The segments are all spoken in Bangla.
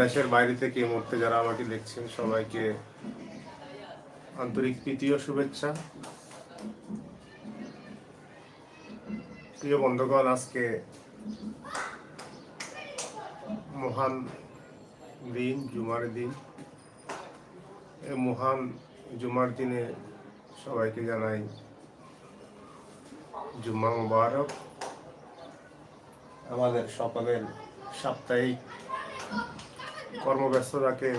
দেশের বাইরে থেকে যারা আমাকে দেখছেন, সবাইকে আন্তরিক শুভেচ্ছা। প্রিয় বন্ধুগণ, আজকে মহান দিন, জুমার দিন। এই মহান জুমার দিনে সবাইকে জানাই জুম্মা মুবারক। আমাদের সকলের সাপ্তাহিক কর্মব্যস্ততাকে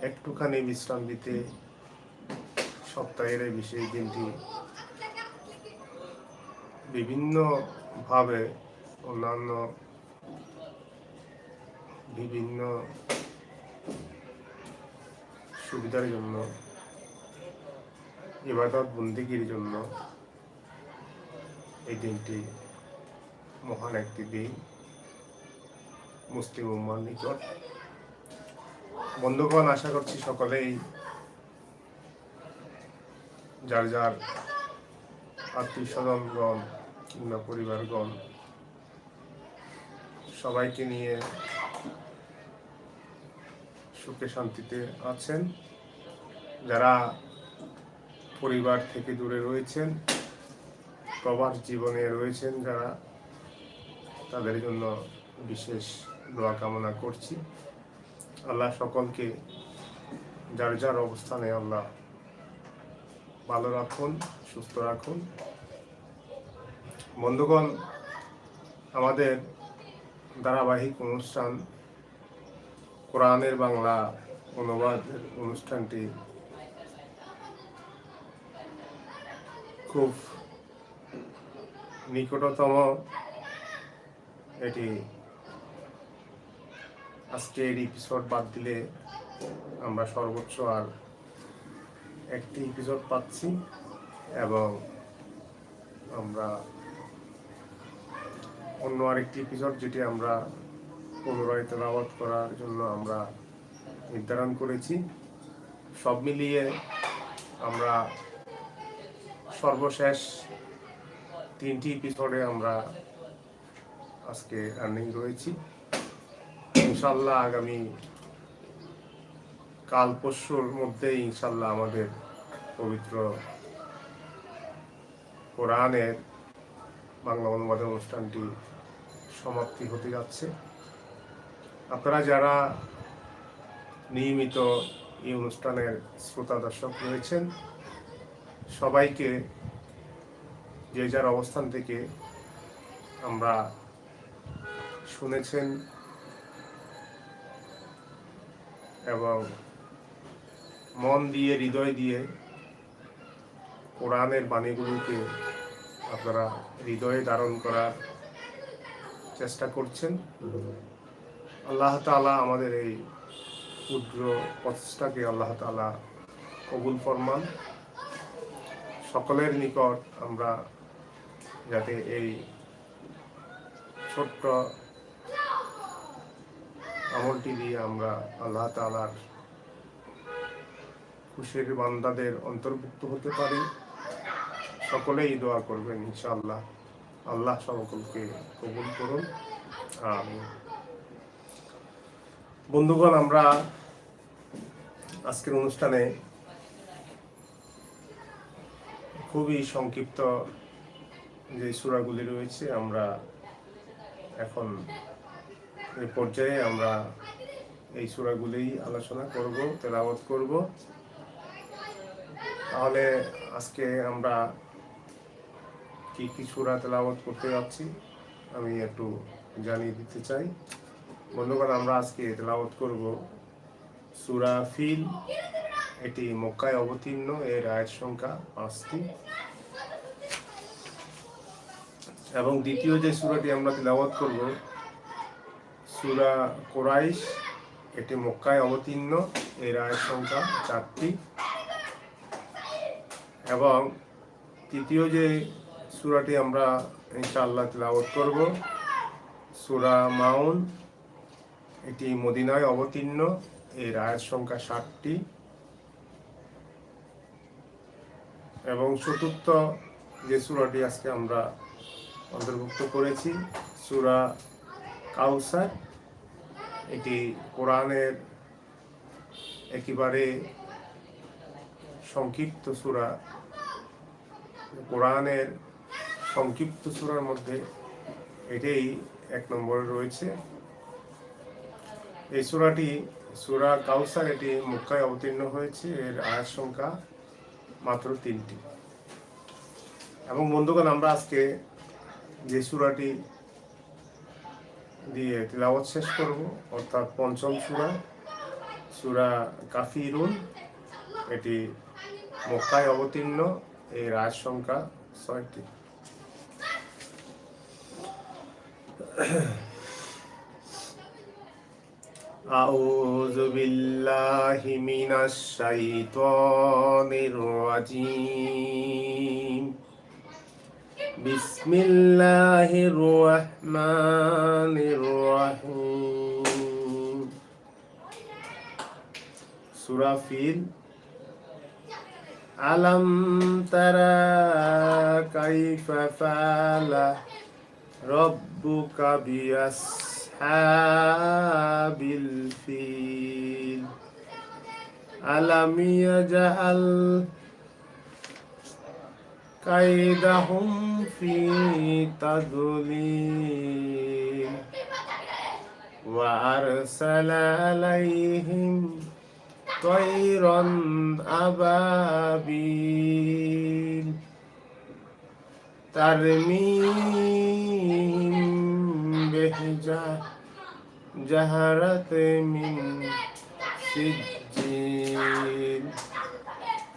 একটুখানি বিশ্রাম দিতে সপ্তাহের এই বিশেষ দিনটি বিভিন্নভাবে অন্যান্য বিভিন্ন সুবিধার জন্য, ইবাদত, বন্দিগির জন্য এই দিনটি মহান একটি দিন। মুসলিম উম্মার নিকট। বন্ধুগণ, আশা করছি সকলেই যার যার আত্মীয় স্বজনগণ কিংবা পরিবারগণ সবাইকে নিয়ে সুখে শান্তিতে আছেন। যারা পরিবার থেকে দূরে রয়েছেন, প্রবাস জীবনে রয়েছেন যারা তাদের জন্য বিশেষ দোয়া কামনা করছি। আল্লাহ সকলকে যার যার অবস্থানে আল্লাহ ভালো রাখুন, সুস্থ রাখুন। বন্ধুগণ, আমাদের ধারাবাহিক অনুষ্ঠান কোরআনের বাংলা অনুবাদের অনুষ্ঠানটি খুব নিকটতম এটি আজকের এপিসোড বাদ দিলে আমরা সর্বোচ্চ আর একটি এপিসোড পাচ্ছি এবং আমরা অন্য আরেকটি এপিসোড যেটি আমরা পুনরায় তেলাওয়াত করার জন্য আমরা নির্ধারণ করেছি। সব মিলিয়ে আমরা সর্বশেষ তিনটি এপিসোডে আমরা আজকে রানিং রয়েছি। ইনশাল্লাহ আগামী কাল পরশুর মধ্যে ইনশাল্লাহ আমাদের পবিত্র কোরআনের বাংলা অনুবাদের অনুষ্ঠানটি সমাপ্তি হতে যাচ্ছে। আপনারা যারা নিয়মিত এই অনুষ্ঠানের শ্রোতা দর্শক রয়েছেন, সবাইকে যে যার অবস্থান থেকে আমরা শুনেছেন এবং মন দিয়ে, হৃদয় দিয়ে কোরআনের বাণীগুলোকে আপনারা হৃদয়ে ধারণ করার চেষ্টা করছেন। আল্লাহ তালা আমাদের এই ক্ষুদ্র প্রচেষ্টাকে আল্লাহ তালা কবুল ফরমান। সকলের নিকট আমরা যাতে এই ছোট্ট আমলটি দিয়ে আমরা আল্লাহ তালার খুশির বান্দাদের অন্তর্ভুক্ত হতে পারি। সকলেই দোয়া করবেন, ইনশাআল্লাহ। আল্লাহ সকলকে কবুল করুন। আমিন। বন্ধুগণ, আমরা আজকের অনুষ্ঠানে খুবই সংক্ষিপ্ত যে সুরাগুলি রয়েছে, আমরা এখন এই পর্যায়ে আমরা এই সুরাগুলি আলোচনা করব, তেলাওয়াত করব। তাহলে আজকে আমরা কি কি সুরা তেলাওয়াত করতে যাচ্ছি আমি একটু জানিয়ে দিতে চাই। বন্ধুগণ, আমরা আজকে তেলাওয়াত করব সুরা ফিল। এটি মক্কায় অবতীর্ণ, এর আয়ের সংখ্যা পাঁচটি। এবং দ্বিতীয় যে সুরাটি আমরা তেলাওয়াত করব সুরা কোরাইশ, এটি মক্কায় অবতীর্ণ। এর আয়ের সংখ্যা চারটি। এবং তৃতীয় যে সুরাটি আমরা ইনশাআল্লাহ তেলাওয়াত করব, সুরা মাউন, এটি মদিনায় অবতীর্ণ। এর আয়ের সংখ্যা ষাটটি এবং চতুর্থ যে সুরাটি আজকে আমরা অন্তর্ভুক্ত করেছি, সুরা কাউসার এটি কোরআনের একেবারে সংক্ষিপ্ত সুরা। কোরআনের সংক্ষিপ্ত সুরার মধ্যে এটাই এক নম্বরে রয়েছে। এই সুরাটি, সুরা কাউসার, এটি মুক্কায় অবতীর্ণ হয়েছে। এর আয়াত সংখ্যা মাত্র তিনটি। এবং বন্ধুগণ, আমরা আজকে যে সুরাটি দিয়ে তিলাওয়াত শেষ করব অর্থাৎ পঞ্চম সুরা সুরা কাফিরুন এটি মক্কায় অবতীর্ণ এর আয়াত সংখ্যা ছয়টি أعوذ بالله من الشيطان الرجيم بسم الله الرحمن الرحيم سورة فيل ألم ترى كيف فعل ربك بأسفل أصحاب الفيل ألم يجعل كيدهم في تضليل وأرسل عليهم طيرا أبابيل ترميم بحجار جهرت من سجين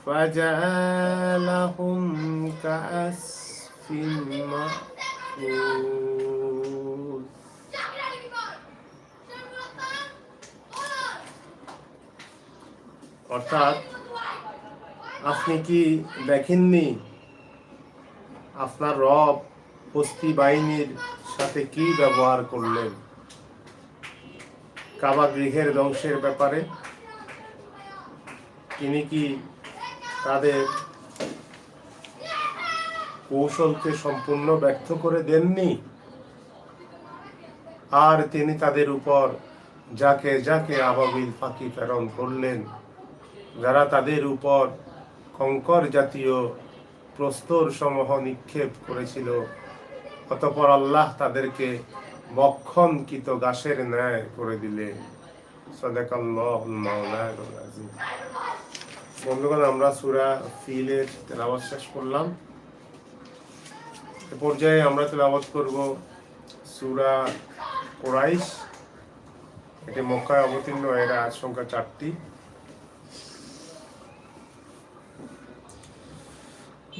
فجعلهم كأسف مأكول অর্থাৎ আপনি কি দেখেননি আপনার রব হস্তি বাহিনীর সাথে কি ব্যবহার করলেন কাবা গৃহের ধ্বংসের ব্যাপারে তিনি কি তাদের কৌশলকে সম্পূর্ণ ব্যর্থ করে দেননি। আর তিনি তাদের উপর যাকে যাকে আবাবিল ফাঁকি প্রেরণ করলেন, যারা তাদের উপর কঙ্কর জাতীয় প্রস্তর সমূহ নিক্ষেপ করেছিল, অতপর আল্লাহ তাদেরকে মক্ষণকৃত গাছের ন্যায় করে দিলে বন্ধুগণ, আমরা সুরা ফিলের তেলাবাদ শেষ করলাম। এ পর্যায়ে আমরা তেলাবাদ করব সুরা কোরাইশ। এটি মক্কায় অবতীর্ণ, এরা আজ সংখ্যা চারটি।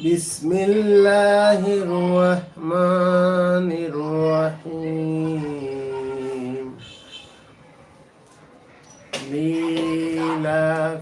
বিসমিল্লাহির রহমানির রহিম।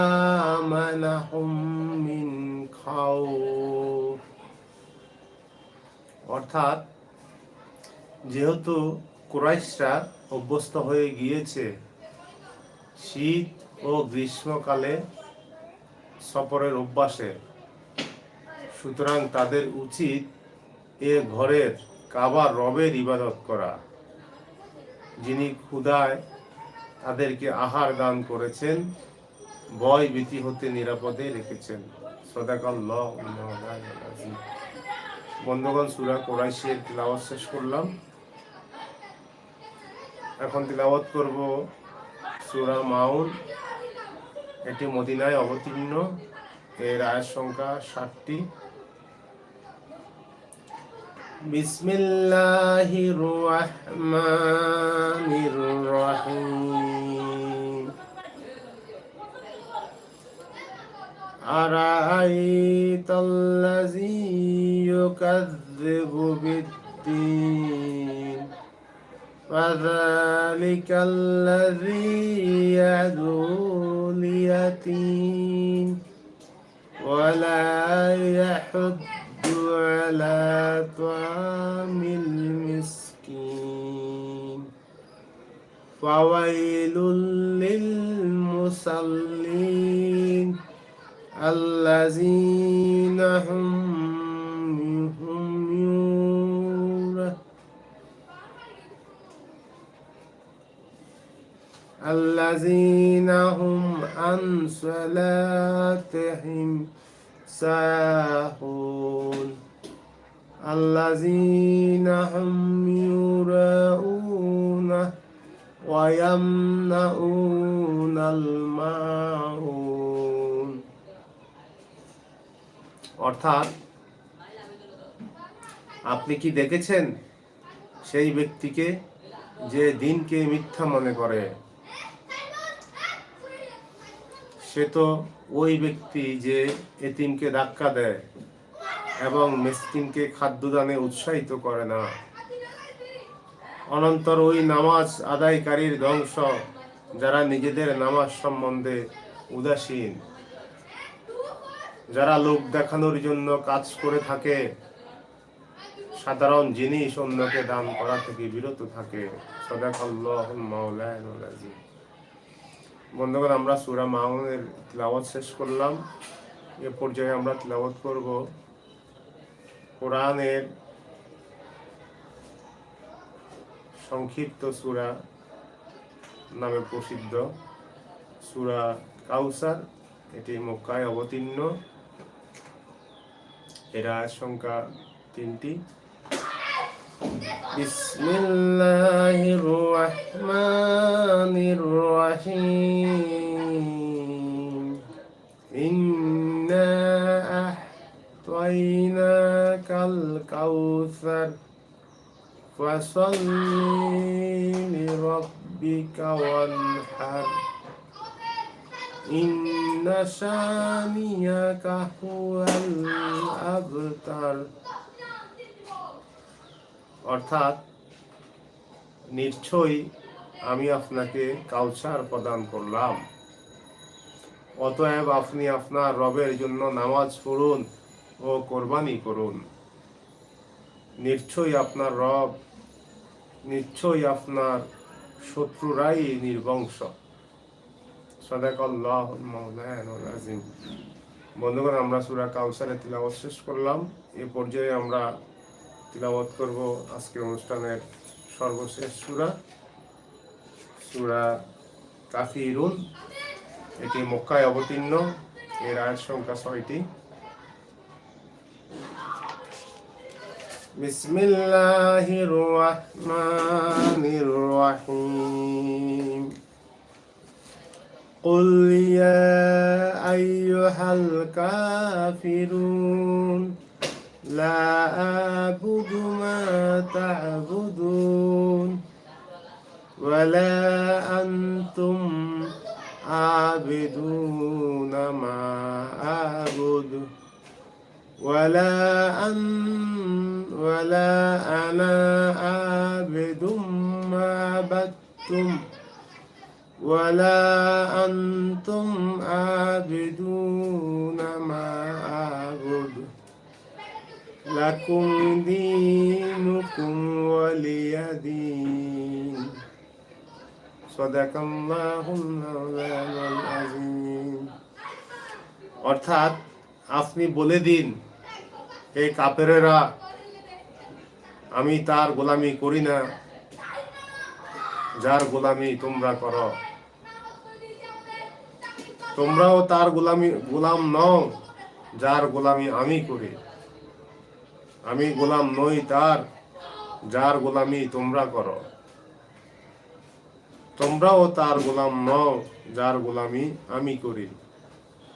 وآمنهم من خوف অর্থাৎ যেহেতু কুরাইশরা অভ্যস্ত হয়ে গিয়েছে শীত ও গ্রীষ্মকালে সফরের অভ্যাসে সুতরাং তাদের উচিত এ ঘরের কাবার রবের ইবাদত করা যিনি ক্ষুদায় তাদেরকে আহার দান করেছেন ভয় ভীতি হতে নিরাপদে রেখেছেন সদাকাল্লাহ বন্ধগণ সুরা কোরাইশের তিলাওয়াত শেষ করলাম। এখন তিলাওয়াত করব সুরা মাউন। এটি মদিনায় অবতীর্ণ। এর আয়ের সংখ্যা ষাটটি। বিসমিল্লাহির রহমানির রহিম। أرأيت الذي يكذب بالدين؟ فذلك الذي يدعو اليتيم ولا يحض على طعام المسكين. فويل للمصلين. الذين هم الذين هم عن صلاتهم ساهون. الذين هم يراءون ويمنعون الماعون অর্থাৎ আপনি কি দেখেছেন সেই ব্যক্তিকে যে দিনকে মিথ্যা মনে করে? সে তো ওই ব্যক্তি যে এতিমকে ধাক্কা দেয় এবং মিসকিনকে খাদ্যদানে উৎসাহিত করে না। অনন্তর ওই নামাজ আদায়কারীর ধ্বংস, যারা নিজেদের নামাজ সম্বন্ধে উদাসীন। যারা লোক দেখানোর জন্য কাজ করে থাকে, সাধারণ জিনিস অন্যকে দান করা থেকে বিরত থাকে। বন্ধুগণ, আমরা সূরা মাউনের তিলাওয়াত শেষ করলাম। এ পর্যায়ে আমরা তিলাওয়াত করব কোরআনের সংক্ষিপ্ত সুরা নামে প্রসিদ্ধ সুরা কাউসার। এটি মক্কায় অবতীর্ণ। এর আয়াত সংখ্যা তিনটি بسم الله الرحمن الرحيم إنا أعطيناك الكوثر فصل لربك وانحر إن شانيك هو জাগ্রতার অর্থাৎ নিশ্চয়ই আমি আপনাকে কাউসার প্রদান করলাম। অতএব আপনি আপনার রবের জন্য নামাজ পড়ুন ও কোরবানি করুন। নিশ্চয়ই আপনার রব, নিশ্চয়ই আপনার শত্রুরাই নির্বংশ। সদাকল্লাহ মৌলান আজিম বন্ধুগণ আমরা সুরা কাউসারে তিলাবত শেষ করলাম। এ পর্যায়ে আমরা তিলাবত করব আজকের অনুষ্ঠানের সর্বশেষ সুরা সুরা কাফিরুন এটি মক্কায় অবতীর্ণ, এর আয়ের সংখ্যা ছয়টি। বিসমিল্লাহির রহমানির রহিম। قل يا أيها الكافرون لا أعبد ما تعبدون ولا أنتم عابدون ما أعبد ولا أن ولا أنا عابد ما عبدتم ولا أنتم عابدون ما أعبد لكم دينكم ولي دين صدق الله مولانا العظيم অর্থাৎ আপনি বলে দিন হে কাপেরেরা আমি তার গোলামি করি না যার গোলামি তোমরা করো তোমরাও তার গোলামি, গোলাম নও, যার গোলামি আমি করি। আমি গোলাম নই তার, যার গোলামি তোমরা করো। তোমরাও তার গোলাম নও, যার গোলামি আমি করি।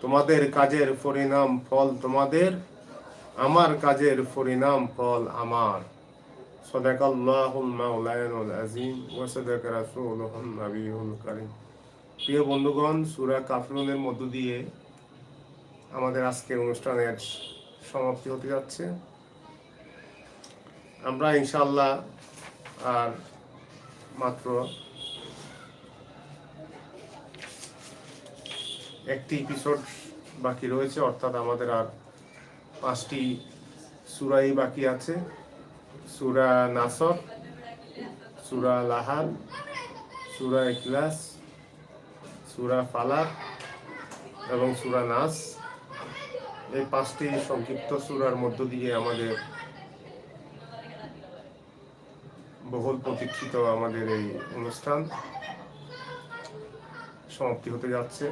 তোমাদের কাজের পরিণাম ফল তোমাদের, আমার কাজের পরিণাম ফল আমার। সদাকাল্লাহুল মাওলানাল আযীম ওয়া সাদাকা রাসূলুহুন নবিয়ুল কারীম। প্রিয় বন্ধুগণ, সুরা কাফরুলের মধ্য দিয়ে আমাদের আজকের অনুষ্ঠানের সমাপ্তি হতে যাচ্ছে। আমরা ইনশাল্লাহ আর মাত্র একটি এপিসোড বাকি রয়েছে, অর্থাৎ আমাদের আর পাঁচটি সুরাই বাকি আছে। সুরা নাসর, সুরা লাহাল, সুরা ইকলাস সুরা ফালাক এবং সুরা নাস। এই পাঁচটি সংক্ষিপ্ত সুরার মধ্য দিয়ে আমাদের বহুল প্রতীক্ষিত আমাদের এই অনুষ্ঠান সমাপ্তি হতে যাচ্ছে।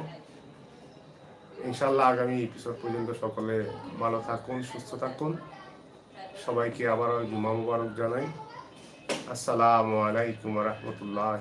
ইনশাল্লাহ আগামী এপিসোড পর্যন্ত সকলে ভালো থাকুন, সুস্থ থাকুন। সবাইকে আবারও জুমা মুবারক জানাই। আসসালামু আলাইকুম রহমতুল্লাহ